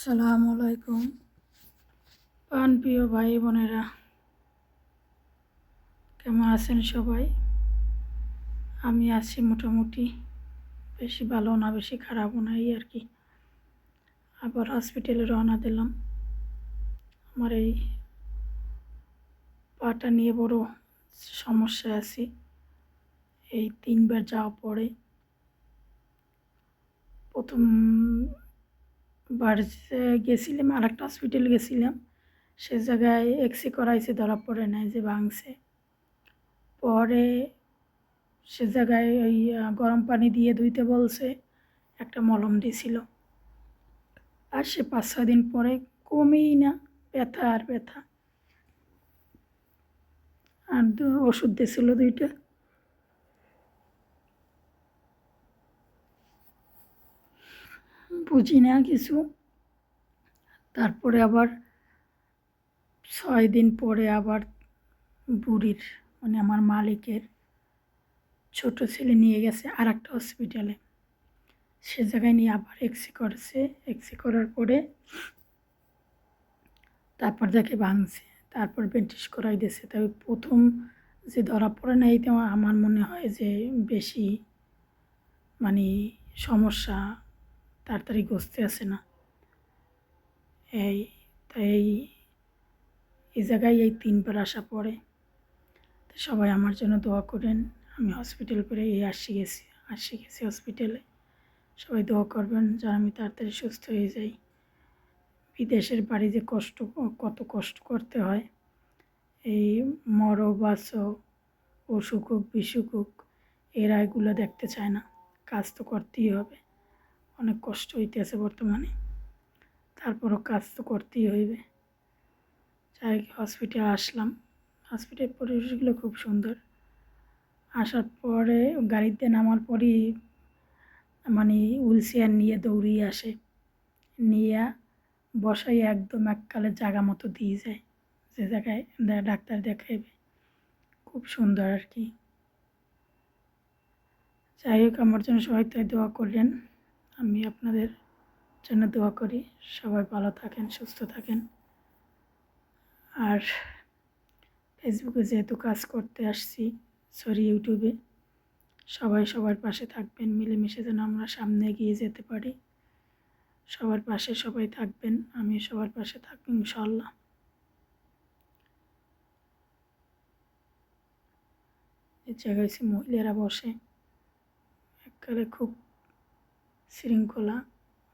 আসসালামু আলাইকুম। পান প্রিয় ভাই বোনেরা, কেমন আছেন সবাই? আমি আছি মোটামুটি, বেশি ভালো না, বেশি খারাপও না এই আর কি। আবার হসপিটালে রওনা দিলাম। আমার এই পাটা নিয়ে বড় সমস্যায় আছি। এই তিনবার যাওয়া পরে প্রথম বার গেছিলাম আর একটা হসপিটাল গেছিলাম। সে জায়গায় এক্স করাইছে, ধরা পড়ে নাই যে ভাঙছে। পরে সে জায়গায় ওই গরম পানি দিয়ে ধুইতে বলছে, একটা মলম দিয়েছিল আর সে পাঁচ, ছয় দিন পরে কমেই না, ব্যথা আর ব্যথা। আর ওষুধ দিয়েছিল দুইটা। বুঝি না কিছু। তারপরে আবার ছয় দিন পরে আবার বুড়ির মানে আমার মালিকের ছোট ছেলে নিয়ে গেছে আর একটা হসপিটালে সে জায়গায় নিয়ে আবার এক্সরে করেছে। এক্সরে করার পরে তারপর দেখে ভাঙছে, তারপর বেন্টিস করাই দিয়েছে। তাই প্রথম যে ধরা পড়ে না এইতে আমার মনে হয় যে বেশি মানে সমস্যা তাড়াতাড়ি গসতে আসে না। এই, তাই এই এই জায়গায় এই তিনবার আসা পড়ে। তো সবাই আমার জন্য দোয়া করেন, আমি হসপিটাল করে এই আসি গেছি আসি গেছি হসপিটালে সবাই দোয়া করবেন যেন আমি তাড়াতাড়ি সুস্থ হয়ে যাই। বিদেশের বাড়ি যে কষ্ট, কত কষ্ট করতে হয়। এই মরো বাসো অসুখ হোক, বিসুখ হোক, এরা এগুলো দেখতে চায় না। কাজ তো করতেই হবে। অনেক কষ্ট হইতেছে বর্তমানে। তারপরও কাজ তো করতেই হইবে। যাই হসপিটাল আসলাম। হসপিটাল পরিবেশগুলো খুব সুন্দর। আসার পরে গাড়িতে নামার পরই মানে হুইল নিয়ে দৌড়িয়ে আসে। নিয়ে বসাই একদম এককালে জায়গা মতো দিয়ে যায়। যে জায়গায় ডাক্তার দেখাইবে। খুব সুন্দর আর কি। যাই হোক, আমার জন্য সবাই তাই দোয়া করলেন আমি আপনাদের জন্য দোয়া করি। সবাই ভালো থাকেন, সুস্থ থাকেন। আর ফেসবুকে যেহেতু কাজ করতে আসছি, সরি ইউটিউবে, সবাই সবার পাশে থাকবেন, মিলেমিশে যেন আমরা সামনে এগিয়ে যেতে পারি। সবার পাশে সবাই থাকবেন, আমি সবার পাশে থাকব ইনশাল্লাহ এই জায়গায় হচ্ছে মহিলারা বসে, এককালে খুব শৃঙ্খলা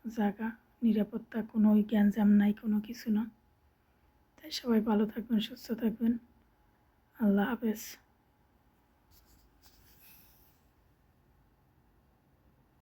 জায়গা নিরাপত্তা, কোনো ওই গ্যাঞ্জাম নাই, কোনো কিছু না। তাই সবাই ভালো থাকবেন, সুস্থ থাকবেন। আল্লাহ হাফেজ।